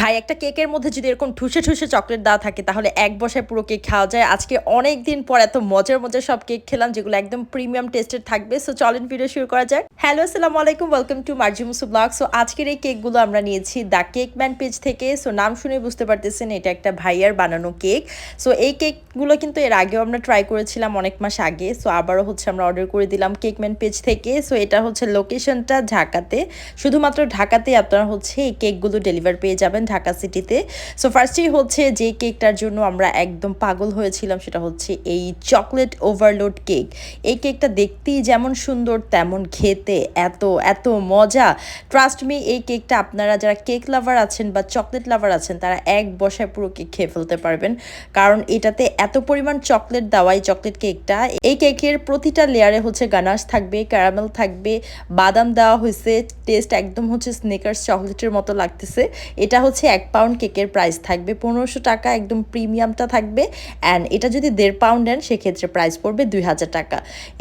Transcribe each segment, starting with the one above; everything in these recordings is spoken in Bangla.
ভাই, একটা কেকের মধ্যে যদি এরকম ঠুসে ঠুসে চকলেট দেওয়া থাকে, তাহলে এক বসায় পুরো কেক খাওয়া যায়। আজকে অনেক দিন পর এত মজার মজার সব কেক খেলাম, যেগুলো একদম প্রিমিয়াম টেস্টেড থাকবে। সো চলেন ভিডিও শুরু করা যাক। হ্যালো আসসালামু আলাইকুম ওয়েলকাম টু মার্জিমুসু ব্লগ সো আজকের এই কেকগুলো আমরা নিয়েছি দ্য কেক ম্যান পেজ থেকে। সো নাম শুনে বুঝতে পারতেছেন, এটা একটা ভাইয়ার বানানো কেক। সো এই কেকগুলো কিন্তু এর আগেও আমরা ট্রাই করেছিলাম অনেক মাস আগে। সো আবারও হচ্ছে আমরা অর্ডার করে দিলাম কেক ম্যান পেজ থেকে। সো এটা হচ্ছে লোকেশনটা ঢাকাতে। শুধুমাত্র ঢাকাতে আপনারা হচ্ছে এই কেকগুলো ডেলিভার পেয়ে যাবেন। ঢাকা সিটিতে। সো ফার্স্টেই হচ্ছে যে কেকটার জন্য আমরা একদম পাগল হয়েছিলাম, সেটা হচ্ছে এই চকলেট ওভারলোড কেক। এই কেকটা দেখতেই যেমন সুন্দর, তেমন খেতে এত এত মজা। ট্রাস্ট মি এই কেকটা আপনারা যারা কেক লাভার আছেন বা চকলেট লাভার আছেন, তারা এক বসায় পুরো কেক খেয়ে ফেলতে পারবেন। কারণ এটাতে এত পরিমাণ চকলেট দেওয়া এই চকলেট কেকটা। এই কেকের প্রতিটা লেয়ারে হচ্ছে গানাশ থাকবে, ক্যারামেল থাকবে, বাদাম দেওয়া হয়েছে, টেস্ট একদম হচ্ছে স্নেকার্স চকলেটের মতো লাগতেছে। এটা হচ্ছে এক পাউন্ড কেকের প্রাইস থাকবে পনেরোশো টাকা, একদম প্রিমিয়ামটা থাকবে। অ্যান্ড এটা যদি দেড় পাউন্ড নেন, সেক্ষেত্রে প্রাইস পড়বে দুই হাজার টাকা।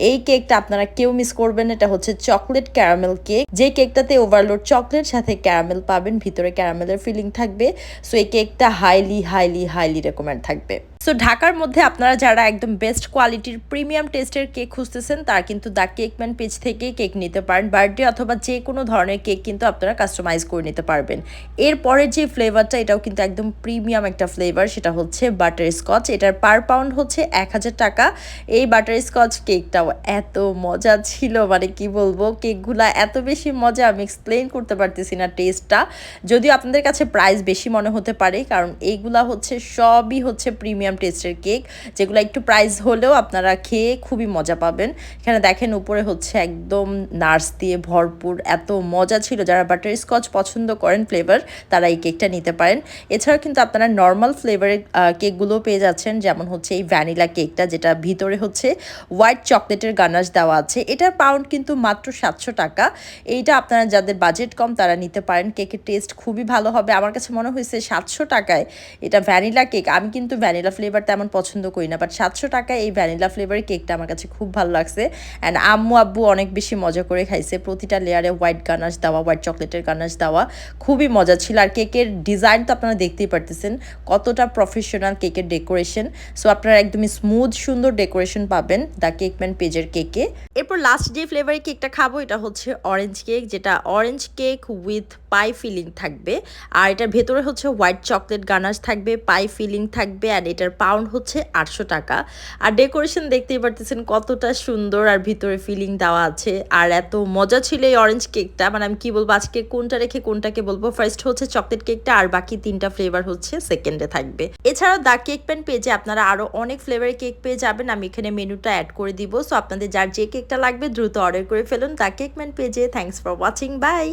এই কেকটা আপনারা কেউ মিস করবেন এটা হচ্ছে চকলেট ক্যারামেল কেক যে কেকটাতে ওভারলোড চকলেট সাথে ক্যারামেল পাবেন, ভিতরে ক্যারামেলের ফিলিং থাকবে। সো এই কেকটা হাইলি হাইলি হাইলি রেকমেন্ড থাকবে। সো ঢাকার মধ্যে আপনারা যারা একদম বেস্ট কোয়ালিটির প্রিমিয়াম টেস্টের কেক খুঁজতেছেন, তারা কিন্তু দ্য কেকম্যান পেজ থেকে কেক নিতে পারেন। বার্থডে অথবা যে কোনো ধরনের কেক কিন্তু আপনারা কাস্টমাইজ করে নিতে পারবেন। এরপরের যে ফ্লেভারটা এটাও কিন্তু একদম প্রিমিয়াম একটা ফ্লেভার সেটা হচ্ছে বাটার স্কচ এটার পার পাউন্ড হচ্ছে এক হাজার টাকা। এই বাটার স্কচ কেকটাও এত মজা ছিল মানে কি বলব? কেকগুলা এত বেশি মজা, আমি এক্সপ্লেন করতে পারতেছি না টেস্টটা যদিও আপনাদের কাছে প্রাইস বেশি মনে হতে পারে, কারণ এইগুলা হচ্ছে সবই হচ্ছে প্রিমিয়াম টেস্টের কেক যেগুলো একটু প্রাইস হলেও আপনারা খেয়ে খুবই মজা পাবেন। এখানে দেখেন উপরে হচ্ছে একদম নার্স দিয়ে ভরপুর এত মজা ছিল। যারা বাটার স্কচ পছন্দ করেন ফ্লেভার তারা এই কেকটা নিতে পারেন। এছাড়াও কিন্তু আপনারা নর্মাল ফ্লেভারের কেকগুলোও পেয়ে যাচ্ছেন। যেমন হচ্ছে এই ভ্যানিলা কেকটা যেটা ভিতরে হচ্ছে হোয়াইট চকলেটের গানাশ দেওয়া আছে। এটার পাউন্ড কিন্তু মাত্র সাতশো টাকা। এইটা আপনারা যাদের বাজেট কম, তারা নিতে পারেন। কেকের টেস্ট খুবই ভালো হবে। আমার কাছে মনে হয়েছে সাতশো টাকায় এটা ভ্যানিলা কেক আমি কিন্তু ভ্যানিলা ফ্লেভার তেমন পছন্দ করি না বাট সাতশো টাকায় এই ভ্যানিলা ফ্লেভারের কেকটা আমার কাছে খুব ভালো লাগছে। অ্যান্ড আম্মু, আব্বু অনেক বেশি মজা করে খাইছে, প্রতিটা লেয়ারে হোয়াইট গানাশ দেওয়া হোয়াইট চকলেটের গানাশ দেওয়া, খুবই মজা ছিল। আর কেকের ডিজাইন তো আপনারা দেখতেই পারতেছেন, কতটা প্রফেশনাল কেকের ডেকোরেশন সো আপনারা একদমই স্মুথ সুন্দর ডেকোরেশন পাবেন দ্য কেকম্যান পেজের কেকে এরপর লাস্ট যে ফ্লেভারের কেকটা খাব, এটা হচ্ছে অরেঞ্জ কেক যেটা orange cake with pie filling থাকবে। আর এটার ভেতরে হচ্ছে হোয়াইট চকলেট গানাশ থাকবে, পাই ফিলিং থাকবে আর এটার পাউন্ড হচ্ছে আটশো টাকা। আর ডেকোরেশন দেখতেই পারতেছেন কতটা সুন্দর আর ভিতরে ফিলিং দেওয়া আছে। আর এত মজা ছিল এই অরেঞ্জ কেকটা। মানে আমি কি বলব, আজকে কোনটা রেখে কোনটাকে বলব? ফার্স্ট হচ্ছে চকলেট কেকটা, আর বাকি তিনটা ফ্লেভার হচ্ছে সেকেন্ডে থাকবে। এছাড়াও দ্য কেক প্যান পেজে আপনারা আরও অনেক ফ্লেভারের কেক পেয়ে যাবেন। আমি এখানে মেনুটা অ্যাড করে দিব। সো আপনাদের যার যে কেকটা লাগবে দ্রুত অর্ডার করে ফেলুন দ্য কেক ম্যান পেজে থ্যাংকস ফর ওয়াচিং বাই